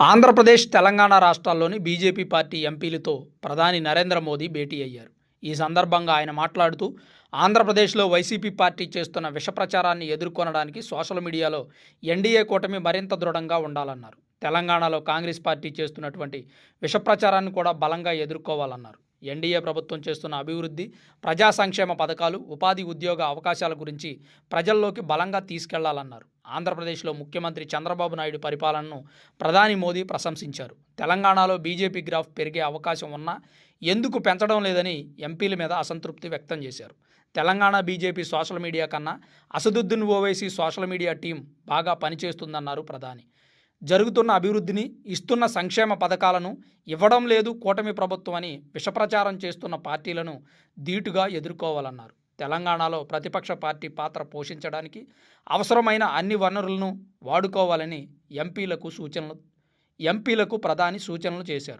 ఆంధ్రప్రదేశ్ తెలంగాణ రాష్ట్రాల్లోని BJP party ఎంపీలతో ప్రధాని నరేంద్ర మోదీ భేటీ అయ్యారు. ఈ సందర్భంగా ఆయన మాట్లాడుతూ ఆంధ్రప్రదేశ్లో వైసీపీ పార్టీ చేస్తున్న విషప్రచారాన్ని ఎదుర్కొనడానికి సోషల్ మీడియాలో ఎన్డీఏ కూటమి మరింత దృఢంగా ఉండాలన్నారు. తెలంగాణలో కాంగ్రెస్ పార్టీ చేస్తున్నటువంటి విషప్రచారాన్ని కూడా బలంగా ఎదుర్కోవాలన్నారు. ఎన్డీఏ ప్రభుత్వం చేస్తున్న అభివృద్ధి ప్రజా సంక్షేమ పథకాలు ఉపాధి ఉద్యోగ అవకాశాల గురించి ప్రజల్లోకి బలంగా తీసుకెళ్ళాలన్నారు. ఆంధ్రప్రదేశ్లో ముఖ్యమంత్రి చంద్రబాబు నాయుడు పరిపాలనను ప్రధాని మోదీ ప్రశంసించారు. తెలంగాణలో బీజేపీ గ్రాఫ్ పెరిగే అవకాశం ఉన్నా ఎందుకు పెంచడం లేదని ఎంపీల మీద అసంతృప్తి వ్యక్తం చేశారు. తెలంగాణ బీజేపీ సోషల్ మీడియా కన్నా Asaduddin Owaisi social media team బాగా పనిచేస్తుందన్నారు ప్రధాని. జరుగుతున్న అభివృద్ధిని ఇస్తున్న సంక్షేమ పథకాలను ఇవ్వడం లేదు కూటమి ప్రభుత్వం అని విషప్రచారం చేస్తున్న పార్టీలను ధీటుగా ఎదుర్కోవాలన్నారు. తెలంగాణలో ప్రతిపక్ష పార్టీ పాత్ర పోషించడానికి అవసరమైన అన్ని వనరులను వాడుకోవాలని ఎంపీలకు సూచనలు ఎంపీలకు ప్రధాని సూచనలు చేశారు.